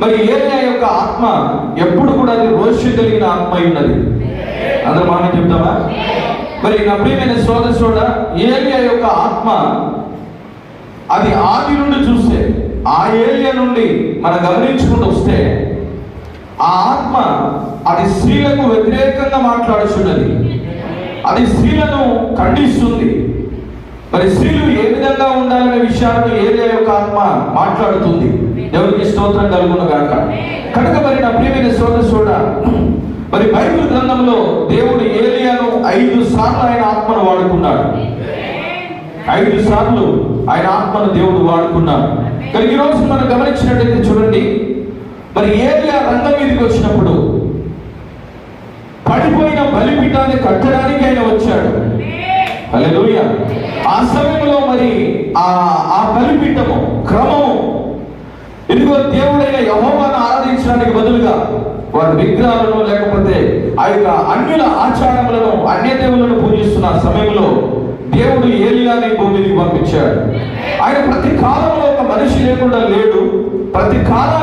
మరి ఏలియా యొక్క ఆత్మ ఎప్పుడు కూడా అది రోషి కలిగిన ఆత్మ అయి ఉన్నది. అందరూ మాట చెప్తావా? మరి నా ప్రియమైన సోదర చూడ ఏలియా యొక్క ఆత్మ అది ఆది నుండి చూస్తే ఆ ఏలియా నుండి మనం గమనించుకుంటూ వస్తే ఆ ఆత్మ అది స్త్రీలకు వ్యతిరేకంగా మాట్లాడుచున్నది. అది స్త్రీలను ఖండిస్తుంది. మరి స్త్రీలు ఏ విధంగా ఉండాలనే విషయాలను ఏలియా యొక్క ఆత్మ మాట్లాడుతుంది. దేవునికి స్తోత్రం కలుగును గాక. కనుక మరి నా ప్రియమైన సోదర చూడ మరి బైబిల్ గ్రంథంలో దేవుడు ఏలియాను ఐదు సార్లు ఆయన ఆత్మను వాడుకున్నాడు. ఐదు సార్లు ఆయన ఆత్మను దేవుడు వాడుకున్నాడు. కానీ ఈ రోజు మనం గమనించినట్టయితే చూడండి మరి ఏలియా రంగం మీదకి వచ్చినప్పుడు పడిపోయిన బలిపీఠాన్ని కట్టడానికి ఆయన వచ్చాడు హల్లెలూయా ఆ సమయంలో మరి ఆ ఆ బలిపీఠము క్రమము. ఇదిగో దేవుడైన యహోవాను ఆరాధించడానికి బదులుగా వారి విగ్రహాలను లేకపోతే ఆ యొక్క అన్యుల ఆచారములను అన్య దేవులను పూజిస్తున్న సమయంలో దేవుడు ఏలియాని భూమికి పంపించాడు. ఆయన ప్రతి కాలంలో ఒక మనిషి లేకుండా లేడు. ప్రతి కాలం